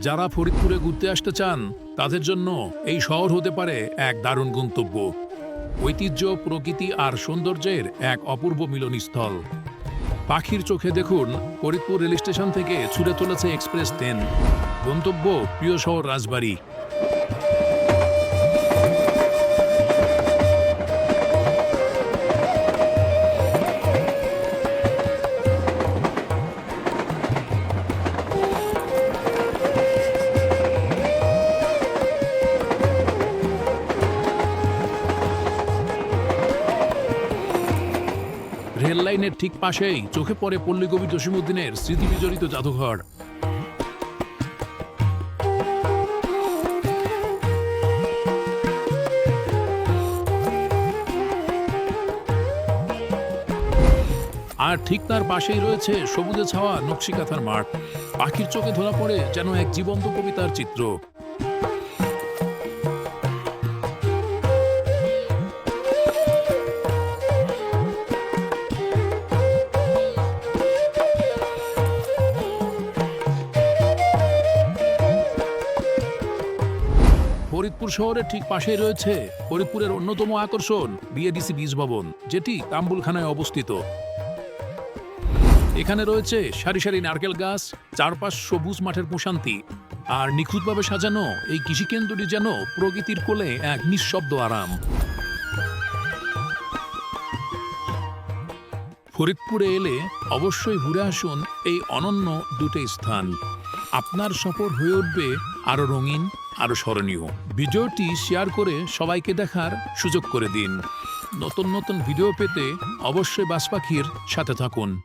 যারা ফরিদপুরে ঘুরতে আসতে চান, তাদের জন্য এই শহর হতে পারে এক দারুণ গন্তব্য। ঐতিহ্য, প্রকৃতি আর সৌন্দর্যের এক অপূর্ব মিলনস্থল। পাখির চোখে দেখুন, ফরিদপুর রেল স্টেশন থেকে ছুটে চলেছে এক্সপ্রেস ট্রেন। গন্তব্য প্রিয় শহর রাজবাড়ী। রেল লাইনের ঠিক পাশেই চোখে পড়ে পল্লী পল্লীকবি জসিমুদ্দিনের স্মৃতি বিজড়িত জাদুঘর। আর ঠিক তার পাশেই রয়েছে সবুজে ছাওয়া নকশিকাথার মাঠ। পাখির চোখে ধরা পড়ে যেন এক জীবন্ত কবিতার চিত্র। ফরিদপুর শহরের ঠিক পাশেই রয়েছে ফরিদপুরের অন্যতম আকর্ষণ, বিএডিসি বীজ ভবন, যেটি তাম্বুলখানায় অবস্থিত। এখানে রয়েছে সারি সারি নারকেল গাছ, চারপাশ সবুজ মাঠের প্রশান্তি, আর নিখুঁতভাবে সাজানো এই কৃষিকেন্দ্রটি যেন প্রকৃতির কোলে এক নিঃশব্দ আরাম। ফরিদপুরে এলে অবশ্যই ঘুরে আসুন এই অনন্য দুটি স্থান। আপনার সফর হয়ে উঠবে আরও রঙিন, আরও স্মরণীয়। ভিডিওটি শেয়ার করে সবাইকে দেখার সুযোগ করে দিন। নতুন নতুন ভিডিও পেতে অবশ্যই বাস পাখির সাথে থাকুন।